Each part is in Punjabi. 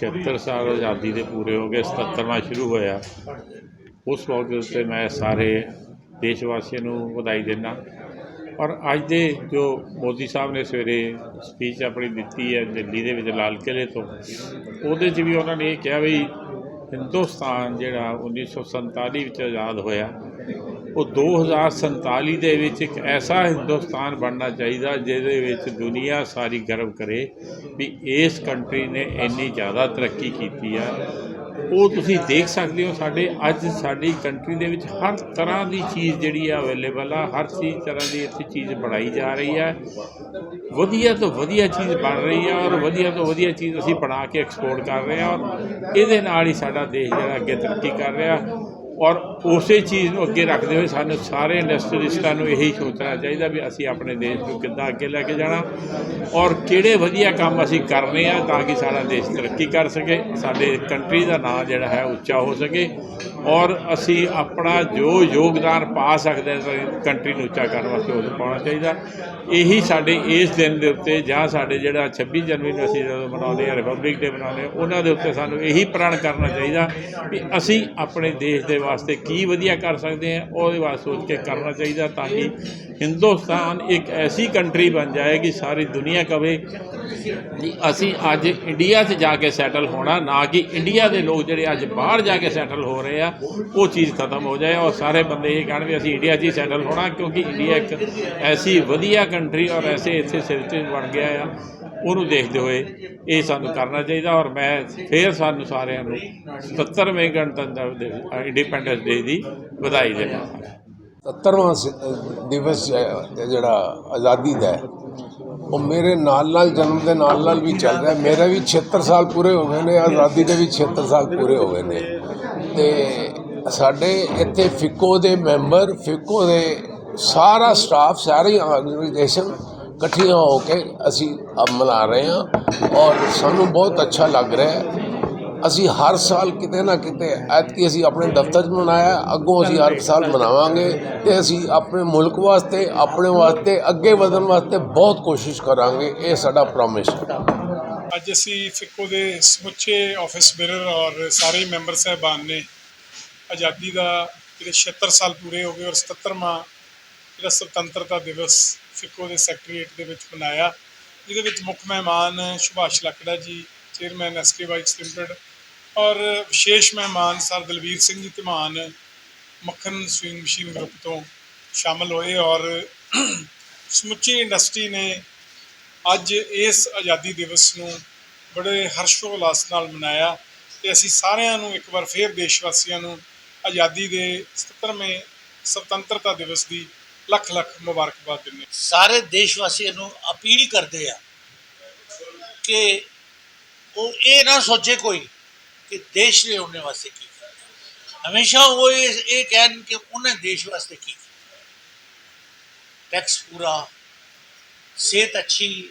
75 ਸਾਲ ਆਜ਼ਾਦੀ ਦੇ ਪੂਰੇ ਹੋ ਗਏ 77ਵਾਂ ਸ਼ੁਰੂ ਹੋਇਆ। ਉਸ ਮੌਕੇ ਉੱਤੇ ਮੈਂ ਸਾਰੇ ਦੇਸ਼ ਵਾਸੀਆਂ ਨੂੰ ਵਧਾਈ ਦਿੰਦਾ। ਔਰ ਅੱਜ ਦੇ ਜੋ ਮੋਦੀ ਸਾਹਿਬ ਨੇ ਸਵੇਰੇ ਸਪੀਚ ਆਪਣੀ ਦਿੱਤੀ ਹੈ ਦਿੱਲੀ ਦੇ ਵਿੱਚ ਲਾਲ ਕਿਲ੍ਹੇ ਤੋਂ, ਉਹਦੇ 'ਚ ਵੀ ਉਹਨਾਂ ਨੇ ਇਹ ਕਿਹਾ ਵੀ ਹਿੰਦੁਸਤਾਨ ਜਿਹੜਾ 1947 ਵਿੱਚ ਆਜ਼ਾਦ ਹੋਇਆ ਉਹ 2047 ਦੇ ਵਿੱਚ ਇੱਕ ਐਸਾ ਹਿੰਦੁਸਤਾਨ ਬਣਨਾ ਚਾਹੀਦਾ ਜਿਹਦੇ ਵਿੱਚ ਦੁਨੀਆ ਸਾਰੀ ਗਰਵ ਕਰੇ ਵੀ ਇਸ ਕੰਟਰੀ ਨੇ ਇੰਨੀ ਜ਼ਿਆਦਾ ਤਰੱਕੀ ਕੀਤੀ ਆ। ਉਹ ਤੁਸੀਂ ਦੇਖ ਸਕਦੇ ਹੋ ਸਾਡੇ ਅੱਜ ਸਾਡੀ ਕੰਟਰੀ ਦੇ ਵਿੱਚ ਹਰ ਤਰ੍ਹਾਂ ਦੀ ਚੀਜ਼ ਜਿਹੜੀ ਆ ਅਵੇਲੇਬਲ ਆ, ਹਰ ਚੀਜ਼ ਤਰ੍ਹਾਂ ਦੀ ਇੱਥੇ ਚੀਜ਼ ਬਣਾਈ ਜਾ ਰਹੀ ਹੈ ਵਧੀਆ ਤੋਂ ਵਧੀਆ ਚੀਜ਼ ਬਣ ਰਹੀ ਹੈ ਔਰ ਵਧੀਆ ਤੋਂ ਵਧੀਆ ਚੀਜ਼ ਅਸੀਂ ਬਣਾ ਕੇ ਐਕਸਪੋਰਟ ਕਰ ਰਹੇ ਹਾਂ ਔਰ ਇਹਦੇ ਨਾਲ ਹੀ ਸਾਡਾ ਦੇਸ਼ ਜਿਹੜਾ ਅੱਗੇ ਤਰੱਕੀ ਕਰ ਰਿਹਾ। ਔਰ ਉਸੇ ਚੀਜ਼ ਨੂੰ ਅੱਗੇ ਰੱਖਦੇ ਹੋਏ ਸਾਨੂੰ ਸਾਰੇ ਇੰਡਸਟਰੀਸਟਾਂ ਨੂੰ ਇਹੀ ਸੋਚਣਾ ਚਾਹੀਦਾ ਵੀ ਅਸੀਂ ਆਪਣੇ ਦੇਸ਼ ਨੂੰ ਕਿੱਦਾਂ ਅੱਗੇ ਲੈ ਕੇ ਜਾਣਾ ਔਰ ਕਿਹੜੇ ਵਧੀਆ ਕੰਮ ਅਸੀਂ ਕਰਨੇ ਆ ਤਾਂ ਕਿ ਸਾਡਾ ਦੇਸ਼ ਤਰੱਕੀ ਕਰ ਸਕੇ, ਸਾਡੇ ਕੰਟਰੀ ਦਾ ਨਾਂ ਜਿਹੜਾ ਹੈ ਉੱਚਾ ਹੋ ਸਕੇ ਔਰ ਅਸੀਂ ਆਪਣਾ ਜੋ ਯੋਗਦਾਨ ਪਾ ਸਕਦੇ ਹਾਂ ਕੰਟਰੀ ਨੂੰ ਉੱਚਾ ਕਰਨ ਵਾਸਤੇ ਉਹ ਪਾਉਣਾ ਚਾਹੀਦਾ। ਇਹੀ ਸਾਡੇ ਇਸ ਦਿਨ ਦੇ ਉੱਤੇ ਜਾਂ ਸਾਡੇ ਜਿਹੜਾ 26 ਜਨਵਰੀ ਨੂੰ ਅਸੀਂ ਜਦੋਂ ਮਨਾਉਂਦੇ ਹਾਂ ਰਿਪਬਲਿਕ ਡੇ ਮਨਾਉਂਦੇ ਹਾਂ, ਉਹਨਾਂ ਦੇ ਉੱਤੇ ਸਾਨੂੰ ਇਹੀ ਪ੍ਰਣ ਕਰਨਾ ਚਾਹੀਦਾ ਵੀ ਅਸੀਂ ਆਪਣੇ ਦੇਸ਼ ਦੇ ਵਾਸਤੇ ਕੀ ਵਧੀਆ ਕਰ ਸਕਦੇ ਹਾਂ ਉਹਦੇ ਵਾਸਤੇ ਸੋਚ ਕੇ ਕਰਨਾ ਚਾਹੀਦਾ ਤਾਂ ਕਿ ਹਿੰਦੁਸਤਾਨ ਇੱਕ ਐਸੀ ਕੰਟਰੀ ਬਣ ਜਾਏ ਕਿ ਸਾਰੀ ਦੁਨੀਆ ਕਵੇ। ਕਿ ਅਸੀਂ ਅੱਜ ਇੰਡੀਆ 'ਚ ਜਾ ਕੇ ਸੈਟਲ ਹੋਣਾ, ਨਾ ਕਿ ਇੰਡੀਆ ਦੇ ਲੋਕ ਜਿਹੜੇ ਅੱਜ ਬਾਹਰ ਜਾ ਕੇ ਸੈਟਲ ਹੋ ਰਹੇ ਆ, ਉਹ ਚੀਜ਼ ਖਤਮ ਹੋ ਜਾਏ। ਔਰ ਸਾਰੇ ਬੰਦੇ ਇਹ ਕਹਿਣ ਵੀ ਅਸੀਂ ਇੰਡੀਆ 'ਚ ਹੀ ਸੈਟਲ ਹੋਣਾ ਕਿਉਂਕਿ ਇੰਡੀਆ ਇੱਕ ਐਸੀ ਵਧੀਆ ਕੰਟਰੀ ਔਰ ਐਸੇ ਇੱਥੇ ਸਿਰ ਸਿਰਤੇ ਬਣ ਗਿਆ ਆ। ਉਹਨੂੰ ਦੇਖਦੇ ਹੋਏ ਇਹ ਸਾਨੂੰ ਕਰਨਾ ਚਾਹੀਦਾ ਔਰ ਮੈਂ ਫੇਰ ਸਾਨੂੰ ਸਾਰਿਆਂ ਨੂੰ 77ਵੇਂ ਗਣਤੰਤਰ ਦਿਵਸ ਇੰਡੀਪੈਂਡੈਂਸ ਡੇ ਦੀ ਵਧਾਈ ਦਿੰਦਾ ਹਾਂ 77ਵਾਂ ਦਿਵਸ ਜਿਹੜਾ ਆਜ਼ਾਦੀ ਦਾ ਉਹ ਮੇਰੇ ਨਾਲ ਨਾਲ ਜਨਮ ਦੇ ਨਾਲ ਨਾਲ ਵੀ ਚੱਲ ਰਿਹਾ। ਮੇਰਾ ਵੀ 76 ਸਾਲ ਪੂਰੇ ਹੋ ਗਏ ਨੇ, ਆਜ਼ਾਦੀ ਦੇ ਵੀ 76 ਸਾਲ ਪੂਰੇ ਹੋ ਗਏ ਨੇ। ਤੇ ਸਾਡੇ ਇੱਥੇ ਫਿਕੋ ਦੇ ਮੈਂਬਰ, ਫਿੱਕੋ ਦੇ ਸਾਰਾ ਸਟਾਫ, ਸਾਰੀ ਆਰਗੇਨਾਈਜੇਸ਼ਨ ਇਕੱਠੀਆਂ ਹੋ ਕੇ ਅਸੀਂ ਮਨਾ ਰਹੇ ਹਾਂ ਔਰ ਸਾਨੂੰ ਬਹੁਤ ਅੱਛਾ ਲੱਗ ਰਿਹਾ ਹੈ। ਅਸੀਂ ਹਰ ਸਾਲ ਕਿਤੇ ਨਾ ਕਿਤੇ ਐਤਕੀ ਅਸੀਂ ਆਪਣੇ ਦਫ਼ਤਰ 'ਚ ਮਨਾਇਆ, ਅੱਗੋਂ ਅਸੀਂ ਹਰ ਸਾਲ ਮਨਾਵਾਂਗੇ ਤੇ ਅਸੀਂ ਆਪਣੇ ਮੁਲਕ ਵਾਸਤੇ, ਆਪਣੇ ਵਾਸਤੇ, ਅੱਗੇ ਵਧਣ ਵਾਸਤੇ ਬਹੁਤ ਕੋਸ਼ਿਸ਼ ਕਰਾਂਗੇ, ਇਹ ਸਾਡਾ ਪ੍ਰੋਮਿਸ ਹੈ। ਅੱਜ ਅਸੀਂ ਫਿੱਕੋ ਦੇ ਸਮੁੱਚੇ ਆਫਿਸ ਬੇਰਰ ਔਰ ਸਾਰੇ ਮੈਂਬਰ ਸਾਹਿਬਾਨ ਨੇ ਆਜ਼ਾਦੀ ਦਾ ਜਿਹੜੇ 76 ਸਾਲ ਪੂਰੇ ਹੋ ਗਏ ਔਰ 77ਵਾਂ ਜਿਹੜਾ ਸੁਤੰਤਰਤਾ ਦਿਵਸ ਫਿੱਕੋ ਦੇ ਸੈਕਟਰੀਏਟ ਦੇ ਵਿੱਚ ਮਨਾਇਆ, ਜਿਹਦੇ ਵਿੱਚ ਮੁੱਖ ਮਹਿਮਾਨ ਸੁਭਾਸ਼ ਲੱਕੜਾ ਜੀ, ਚੇਅਰਮੈਨ ਐਸਕੇ ਬਾਈਕਸ ਲਿਮਟਿਡ ਔਰ ਵਿਸ਼ੇਸ਼ ਮਹਿਮਾਨ ਸਰ ਦਲਵੀਰ ਸਿੰਘ ਜੀ ਧਮਾਨ, ਮੱਖਣ ਸਵਿੰਗ ਮਸ਼ੀਨ ਗਰੁੱਪ ਤੋਂ ਸ਼ਾਮਲ ਹੋਏ ਔਰ ਸਮੁੱਚੀ ਇੰਡਸਟਰੀ ਨੇ ਅੱਜ ਇਸ ਆਜ਼ਾਦੀ ਦਿਵਸ ਨੂੰ ਬੜੇ ਹਰਸ਼ੋਉਲਾਸ ਨਾਲ ਮਨਾਇਆ ਤੇ ਅਸੀਂ ਸਾਰਿਆਂ ਨੂੰ ਇੱਕ ਵਾਰ ਫੇਰ ਦੇਸ਼ ਵਾਸੀਆਂ ਨੂੰ ਆਜ਼ਾਦੀ ਦੇ 77ਵੇਂ ਸੁਤੰਤਰਤਾ ਦਿਵਸ ਦੀ ਲੱਖ ਲੱਖ ਮੁਬਾਰਕਬਾਦ ਦਿੰਦੇ ਸਾਰੇ ਦੇਸ਼ ਵਾਸੀਆਂ ਨੂੰ ਅਪੀਲ ਕਰਦੇ ਆ ਕਿ ਉਹ ਇਹ ਨਾ ਸੋਚੇ ਕੋਈ ਕਿ ਦੇਸ਼ ਨੇ ਉਹਨੇ ਵਾਸਤੇ ਕੀ ਕੀਤਾ। ਹਮੇਸ਼ਾ ਉਹ ਇਹ ਕਹਿਣ ਕਿ ਉਹਨੇ ਦੇਸ਼ ਵਾਸਤੇ ਕੀ ਟੈਕਸ ਪੂਰਾ, ਸਿਹਤ ਅੱਛੀ,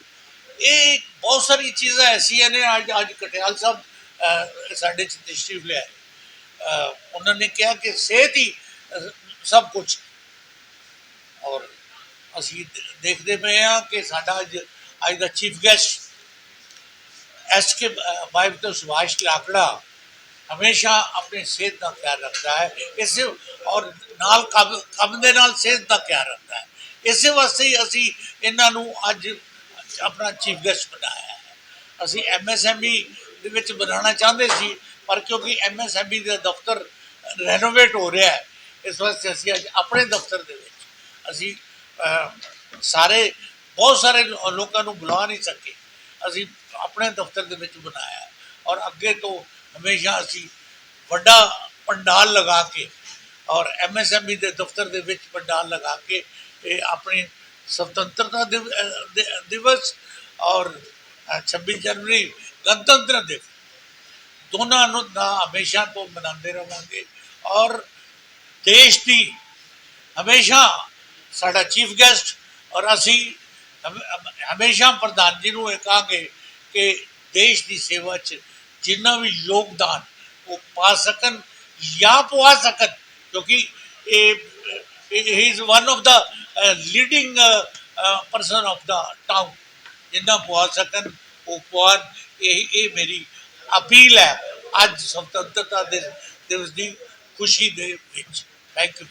ਇਹ ਬਹੁਤ ਸਾਰੀ ਚੀਜ਼ਾਂ ਐਸੀਆਂ ਨੇ ਅੱਜ ਅੱਜ ਕਟਿਆਲ ਸਾਹਿਬ ਸਾਡੇ ਚ ਤਸ਼ਰੀਫ ਲਿਆਏ ਉਹਨਾਂ ਨੇ ਕਿਹਾ ਕਿ ਸਿਹਤ ਹੀ ਸਭ ਕੁਝ ਅਸੀਂ ਦੇਖਦੇ ਪਏ ਹਾਂ ਕਿ ਸਾਡਾ ਅੱਜ ਅੱਜ ਦਾ chief guest S K wife ਤੋਂ ਸੁਭਾਸ਼ ਲਾਕੜਾ ਹਮੇਸ਼ਾ ਆਪਣੀ ਸਿਹਤ ਦਾ ਖਿਆਲ ਰੱਖਦਾ ਹੈ। ਇਸੇ ਔਰ ਨਾਲ ਕੰਮ ਕੰਮ ਦੇ ਨਾਲ ਸਿਹਤ ਦਾ ਖਿਆਲ ਰੱਖਦਾ ਹੈ। ਇਸੇ ਵਾਸਤੇ ਅਸੀਂ ਇਹਨਾਂ ਨੂੰ ਅੱਜ ਆਪਣਾ ਚੀਫ ਗੈਸਟ ਬਣਾਇਆ ਹੈ। ਅਸੀਂ ਐਮਐਸਐਮਈ ਦੇ ਵਿੱਚ ਬਣਾਉਣਾ ਚਾਹੁੰਦੇ ਸੀ, ਪਰ ਕਿਉਂਕਿ ਐਮਐਸਐਮਈ ਦਾ ਦਫ਼ਤਰ ਰੈਨੋਵੇਟ ਹੋ ਰਿਹਾ ਹੈ, ਇਸ ਵਾਸਤੇ ਅਸੀਂ ਅੱਜ ਆਪਣੇ ਦਫ਼ਤਰ ਦੇ ਵਿੱਚ ਅਸੀਂ ਸਾਰੇ ਬਹੁਤ ਸਾਰੇ ਲੋਕਾਂ ਨੂੰ ਬੁਲਾ ਨਹੀਂ ਸਕੇ। ਅਸੀਂ ਆਪਣੇ ਦਫ਼ਤਰ ਦੇ ਵਿੱਚ ਬਣਾਇਆ। ਔਰ ਅੱਗੇ ਤੋਂ ਹਮੇਸ਼ਾ ਅਸੀਂ ਵੱਡਾ ਪੰਡਾਲ ਲਗਾ ਕੇ ਔਰ ਐਮਐਸਐਮਈ ਦੇ ਦਫ਼ਤਰ ਦੇ ਵਿੱਚ ਪੰਡਾਲ ਲਗਾ ਕੇ ਇਹ ਆਪਣੀ ਸੁਤੰਤਰਤਾ ਦਿਵ- ਦਿਵਸ ਔਰ ਅਹ, 26 ਜਨਵਰੀ ਗਣਤੰਤਰ ਦਿਵਸ। ਦੋਨਾਂ ਨੂੰ ਦਾ ਹਮੇਸ਼ਾ ਤੋਂ ਮਨਾਉਂਦੇ ਰਵਾਂਗੇ। ਔਰ ਦੇਸ਼ ਦੀ ਹਮੇਸ਼ਾ ਸਾਡਾ ਚੀਫ ਗੈਸਟ ਔਰ ਅਸੀਂ ਹਮੇਸ਼ਾ ਪ੍ਰਧਾਨ ਜੀ ਨੂੰ ਇਹ ਕਹਾਂਗੇ ਕਿ ਦੇਸ਼ ਦੀ ਸੇਵਾ 'ਚ ਜਿੰਨਾ ਵੀ ਯੋਗਦਾਨ ਉਹ ਪਾ ਸਕਣ ਜਾਂ ਪਵਾ ਸਕਣ, ਕਿਉਂਕਿ ਇਹ ਹੀ is one of the leading person of the town ਜਿੰਨਾ ਪਵਾ ਸਕਣ, ਉਹ ਪਵਾਨ ਇਹ ਇਹ ਮੇਰੀ ਅਪੀਲ ਹੈ। ਅੱਜ ਸੁਤੰਤਰਤਾ ਦੇ ਦਿਵਸ ਦੀ ਖੁਸ਼ੀ ਦੇ ਵਿੱਚ। Thank you